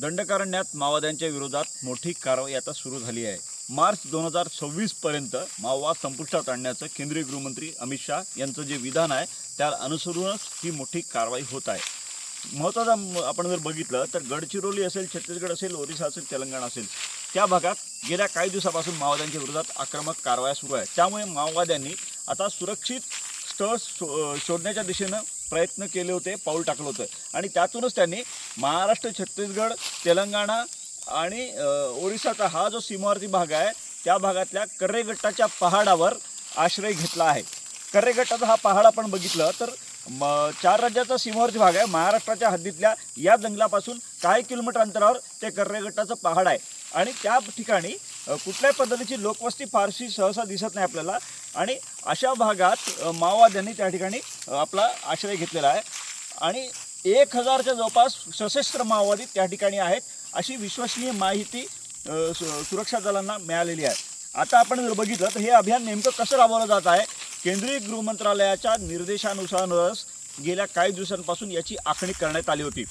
दंडकारण्यात माओवाद्यांच्या विरोधात मोठी कारवाई आता सुरू झाली आहे. मार्च दोन हजार सव्वीस पर्यंत माओवाद संपुष्टात आणण्याचं केंद्रीय गृहमंत्री अमित शाह यांचं जे विधान आहे त्याला अनुसरूनच ही मोठी कारवाई होत आहे. महत्त्वाचा आपण जर बघितलं तर गडचिरोली असेल छत्तीसगड असेल ओरिसा असेल तेलंगणा असेल त्या भागात गेल्या काही दिवसापासून माओवाद्यांच्या विरोधात आक्रमक कारवाया सुरू आहे. त्यामुळे माओवाद्यांनी आता सुरक्षित स्थळ शोधण्याच्या दिशेनं प्रयत्न केले होते पाऊल टाकलं होतं. आणि त्यातूनच त्यांनी महाराष्ट्र छत्तीसगड तेलंगणा आणि ओरिसाचा हा जो सीमावर्ती भाग आहे त्या भागातल्या कर्रेगट्टाच्या पहाडावर आश्रय घेतला आहे. कर्रेगट्टाचा हा पहाड आपण बघितलं तर म चार राज्याचा सीमावर्ती भाग आहे. महाराष्ट्राच्या हद्दीतल्या या जंगलापासून काही किलोमीटर अंतरावर ते कर्रेगट्टाचं पहाड आहे. आणि त्या ठिकाणी कुठल्याही पद्धतीची लोकवस्ती फारशी सहसा दिसत नाही आपल्याला. आणि अशा भागात माओवाद्यांनी त्या ठिकाणी आपला आश्रय घेतलेला आहे. आणि एक हजारच्या जवळपास सशस्त्र माओवादी त्या ठिकाणी आहेत अशी विश्वसनीय माहिती सुरक्षा दलांना मिळालेली आहे. आता आपण जर बघितलं तर हे अभियान नेमकं कसं राबवलं जात आहे? केंद्रीय गृहमंत्रालयाच्या निर्देशानुसारच गेल्या काही दिवसांपासून याची आखणी करण्यात आली होती.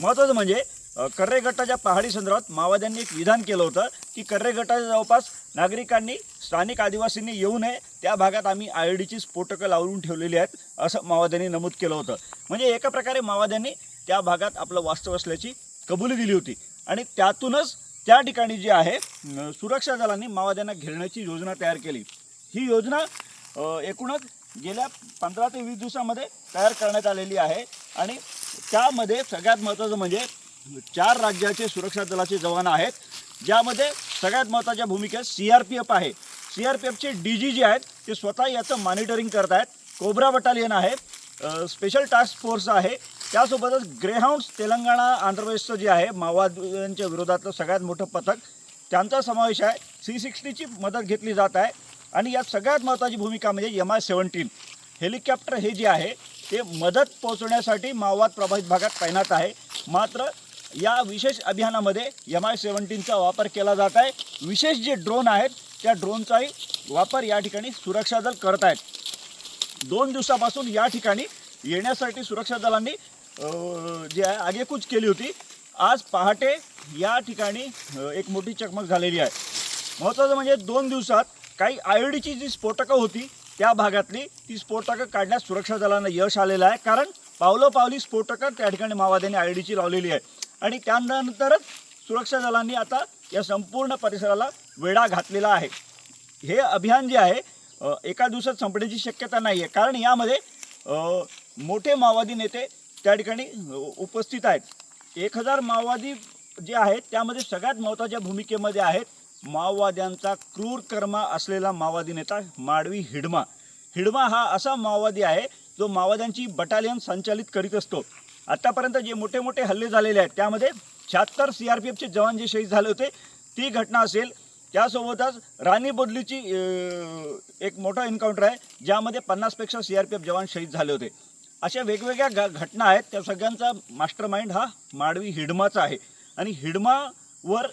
महत्त्वाचं म्हणजे कर्रे गटाच्या पहाडी संदर्भात माओवाद्यांनी एक विधान केलं होतं की कर्रे गटाच्या जवळपास नागरिकांनी स्थानिक आदिवासींनी येऊ नये त्या भागात आम्ही आय डीची स्फोटकं लावून ठेवलेली आहेत असं माओवाद्यांनी नमूद केलं होतं. म्हणजे एका प्रकारे माओवाद्यांनी त्या भागात आपलं वास्तव असल्याची कबुली दिली होती. आणि त्यातूनच त्या ठिकाणी जे आहे सुरक्षा दलांनी माओवाद्यांना घेरण्याची योजना तयार केली. ही योजना एकूणच गेल्या पंधरा ते वीस दिवसामध्ये तयार करण्यात आलेली आहे. आणि त्यामध्ये सगळ्यात महत्त्वाचं म्हणजे चार राज्याचे सुरक्षा दलाचे जवान आहेत. ज्यामध्ये सगळ्यात महत्त्वाच्या भूमिकेत सी आर पी एफ आहे. सी आर पी एफचे डी जी जे आहेत ते स्वतः याचं मॉनिटरिंग करत आहेत कोब्रा बटालियन आहे स्पेशल टास्क फोर्स आहे. त्यासोबतच ग्रेहाउंड्स तेलंगणा आंध्र प्रदेशचं जे आहे माओवाद्यांच्या विरोधातलं सगळ्यात मोठं पथक त्यांचा समावेश आहे. सी सिक्स्टीची मदत घेतली जात आहे. आणि यात सगळ्यात महत्त्वाची भूमिका म्हणजे एम आय सेवन्टीन हेलिकॉप्टर हे जे आहे ते मदत पोहोचवण्यासाठी माओवाद प्रभावित भागात तैनात आहे. मात्र या विशेष अभियानामध्ये एम आय सेवन्टीनचा वापर केला जात आहे. विशेष जे ड्रोन आहेत त्या ड्रोनचाही वापर या ठिकाणी सुरक्षा दल करत आहेत. दोन दिवसापासून या ठिकाणी येण्यासाठी सुरक्षा दलांनी जे आहे आगेकूच केली होती. आज पहाटे या ठिकाणी एक मोठी चकमक झालेली आहे. महत्त्वाचं म्हणजे दोन दिवसात काही आय डीची जी स्फोटकं होती त्या भागातली ती स्फोटकं काढण्यास सुरक्षा दलांना यश आलेलं आहे. कारण पावलोपावली स्फोटकं त्या ठिकाणी माओवाद्यांनी आय डीची लावलेली आहे. आणि त्यानंतरच सुरक्षा दलांनी आता या संपूर्ण परिसराला वेढा घातलेला आहे. हे अभियान जे आहे एका दिवसात संपण्याची शक्यता नाही आहे कारण यामध्ये मोठे माओवादी नेते त्या ठिकाणी उपस्थित आहेत. एक हजार माओवादी जे आहेत त्यामध्ये सगळ्यात महत्त्वाच्या भूमिकेमध्ये आहेत माओवाद्यांचा क्रूर कर्म असलेला माओवादी नेता माडवी हिडमा. हिडमा हा असा माओवादी आहे जो माओवाद्यांची बटालियन संचालित करीत असतो. आत्तापर्यंत जे मोठे मोठे हल्ले झालेले आहेत त्यामध्ये शहात्तर सी आर पी एफचे जवान जे शहीद झाले होते ती घटना असेल. त्यासोबतच राणी बोदलीची एक मोठा एन्काउंटर आहे ज्यामध्ये पन्नासपेक्षा सी आर पी एफ जवान शहीद झाले होते. अशा वेगवेगळ्या घटना आहेत त्या सगळ्यांचा मास्टर माइंड हा माडवी हिडमाचा आहे. आणि हिडमावर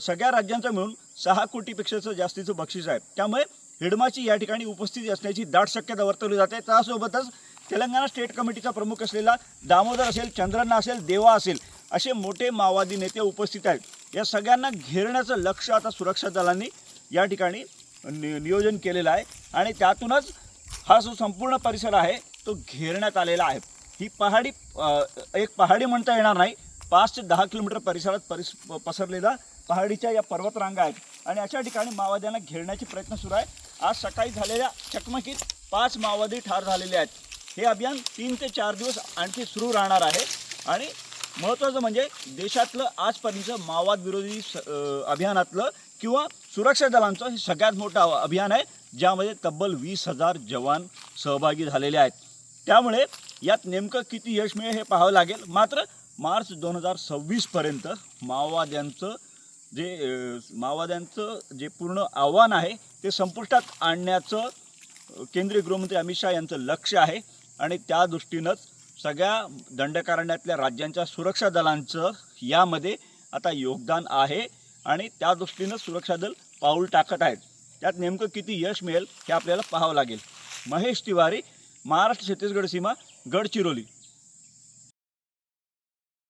सगळ्या राज्यांचा मिळून सहा कोटीपेक्षाचं जास्तीचं बक्षीस आहे. त्यामुळे हिडमाची या ठिकाणी उपस्थिती असण्याची दाट शक्यता वर्तवली जाते. त्यासोबतच तेलंगणा स्टेट कमिटीचा प्रमुख असलेला दामोदर असेल चंद्रन्ना असेल देवा असेल असे मोठे माओवादी नेते उपस्थित आहेत. या सगळ्यांना घेरण्याचं लक्ष आता सुरक्षा दलांनी या ठिकाणी नि नियोजन केलेलं आहे. आणि त्यातूनच हा जो संपूर्ण परिसर आहे तो घेरण्यात आलेला आहे. ही पहाडी एक पहाडी म्हणता येणार नाही. पाच ते दहा किलोमीटर परिसरात परिस पसरलेला पहाडीच्या या पर्वतरांगा आहेत. आणि अशा ठिकाणी माओवाद्यांना घेरण्याचे प्रयत्न सुरू आहे. आज सकाळी झालेल्या चकमकीत पाच माओवादी ठार झालेले आहेत. हे अभियान तीन ते चार दिवस आणखी सुरू राहणार आहे. आणि महत्त्वाचं म्हणजे देशातलं आजपर्यंत माओवाद विरोधी स अभियानातलं किंवा सुरक्षा दलांचं हे सगळ्यात मोठं अभियान आहे ज्यामध्ये तब्बल वीस हजार जवान सहभागी झालेले आहेत. त्यामुळे यात नेमकं किती यश मिळेल हे पाहावं लागेल. मात्र मार्च दोन हजार सव्वीसपर्यंत माओवाद्यांचं जे माओवाद्यांचं जे पूर्ण आव्हान आहे ते संपुष्टात आणण्याचं केंद्रीय गृहमंत्री अमित शहा यांचं लक्ष आहे. आणि त्या दृष्टीनंच सगळ्या दंडकारण्यातल्या राज्यांच्या सुरक्षा दलांचं यामध्ये आता योगदान आहे आणि त्या दृष्टीनं सुरक्षा दल पाऊल टाकत आहेत. त्यात नेमकं किती यश मिळेल हे आपल्याला पाहावं लागेल. महेश तिवारी महाराष्ट्र छत्तीसगड सीमा गडचिरोली.